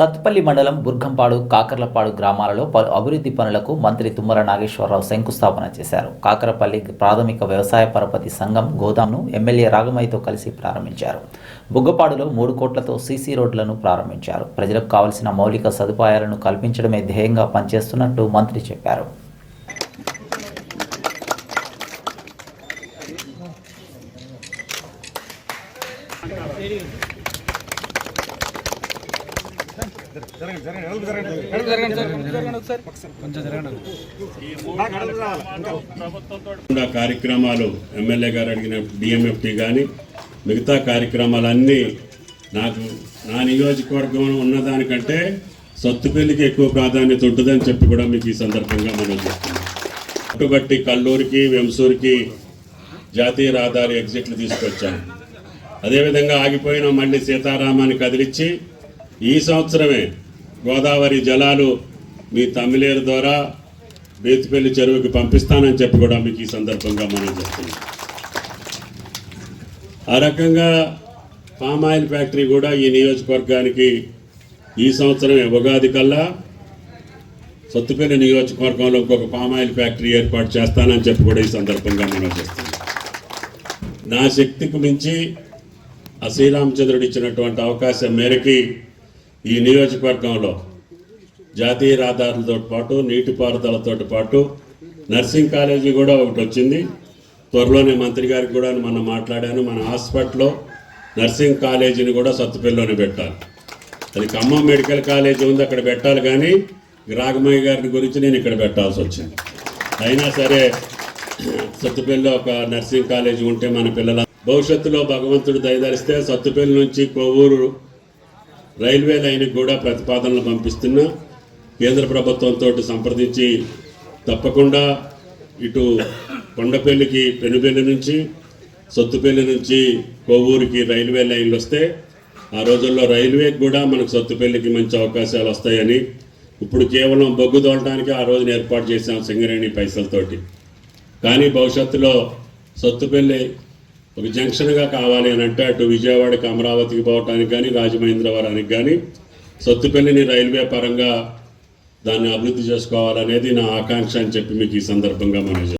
సత్పల్లి మండలం బుర్గంపాడు కాకర్లపాడు గ్రామాలలో పలు అభివృద్ధి పనులకు మంత్రి తుమ్మల నాగేశ్వరరావు శంకుస్థాపన చేశారు. కాకరపల్లి ప్రాథమిక వ్యవసాయ పరపతి సంఘం గోదాంను ఎమ్మెల్యే రాగమయ్యతో కలిసి ప్రారంభించారు. బుగ్గపాడులో మూడు కోట్లతో సీసీ రోడ్లను ప్రారంభించారు. ప్రజలకు కావలసిన మౌలిక సదుపాయాలను కల్పించడమే ధ్యేయంగా పనిచేస్తున్నట్టు మంత్రి చెప్పారు. తప్పకుండా కార్యక్రమాలు ఎమ్మెల్యే గారు అడిగిన డిఎంఎఫ్టీ కానీ మిగతా కార్యక్రమాలన్నీ నాకు నా నియోజకవర్గం ఉన్నదానికంటే పెళ్ళికి ఎక్కువ ప్రాధాన్యత ఉంటుందని చెప్పి కూడా మీకు ఈ సందర్భంగా మనం చెప్తున్నాం పట్టుబట్టి కల్లూరికి వెంసూరికి జాతీయ రహదారి ఎగ్జిట్లు తీసుకొచ్చాం అదేవిధంగా ఆగిపోయిన మళ్ళీ సీతారామాన్ని కదిలిచ్చి ఈ సంవత్సరమే గోదావరి జలాలు మీ తమిళేరు ద్వారా బేతిపల్లి చెరువుకి పంపిస్తానని చెప్పి కూడా మీకు ఈ సందర్భంగా మనం చెప్తున్నాం. ఆ రకంగా పామ్ ఆయిల్ ఫ్యాక్టరీ కూడా ఈ నియోజకవర్గానికి ఈ సంవత్సరమే ఉగాది కల్లా సొత్తుపల్లి నియోజకవర్గంలో ఇంకొక పామాయిల్ ఫ్యాక్టరీ ఏర్పాటు చేస్తానని చెప్పి కూడా ఈ సందర్భంగా మనం చేస్తున్నాం నా శక్తికి మించి ఆ శ్రీరామచంద్రుడు ఇచ్చినటువంటి అవకాశం మేరకి ఈ నియోజకవర్గంలో జాతీయ రహదారులతో పాటు నీటిపారుదలతో పాటు నర్సింగ్ కాలేజీ కూడా ఒకటి వచ్చింది. త్వరలోనే మంత్రి గారికి కూడా మనం మాట్లాడాను. మన హాస్పిటల్లో నర్సింగ్ కాలేజీని కూడా సత్తుపల్లిలోనే పెట్టాలి. అది ఖమ్మం మెడికల్ కాలేజీ ఉంది అక్కడ పెట్టాలి కానీ రాగమయ్య గారి గురించి నేను ఇక్కడ పెట్టాల్సి వచ్చింది. అయినా సరే సత్తుపల్లిలో ఒక నర్సింగ్ కాలేజీ ఉంటే మన పిల్లల భవిష్యత్తులో భగవంతుడు దయదరిస్తే సత్తుపల్లి నుంచి కొవ్వూరు రైల్వే లైన్కి కూడా ప్రతిపాదనలు పంపిస్తున్నా కేంద్ర ప్రభుత్వంతో సంప్రదించి తప్పకుండా ఇటు కొండపల్లికి పెనుపల్లి నుంచి సొత్తుపల్లి నుంచి కొవ్వూరుకి రైల్వే లైన్లు వస్తే ఆ రోజుల్లో రైల్వేకి కూడా మనకు సొత్తుపల్లికి మంచి అవకాశాలు వస్తాయని ఇప్పుడు కేవలం బొగ్గు తోలడానికి ఆ రోజున ఏర్పాటు చేశాం సింగరేణి పైసలతోటి. కానీ భవిష్యత్తులో సొత్తుపల్లి ఒక జంక్షన్గా కావాలి అని అంటే అటు విజయవాడకి అమరావతికి పోవటానికి కానీ రాజమహేంద్రవరానికి కానీ సత్తుపల్లిని రైల్వే పరంగా దాన్ని అభివృద్ధి చేసుకోవాలనేది నా ఆకాంక్ష అని చెప్పి మీకు ఈ సందర్భంగా మనం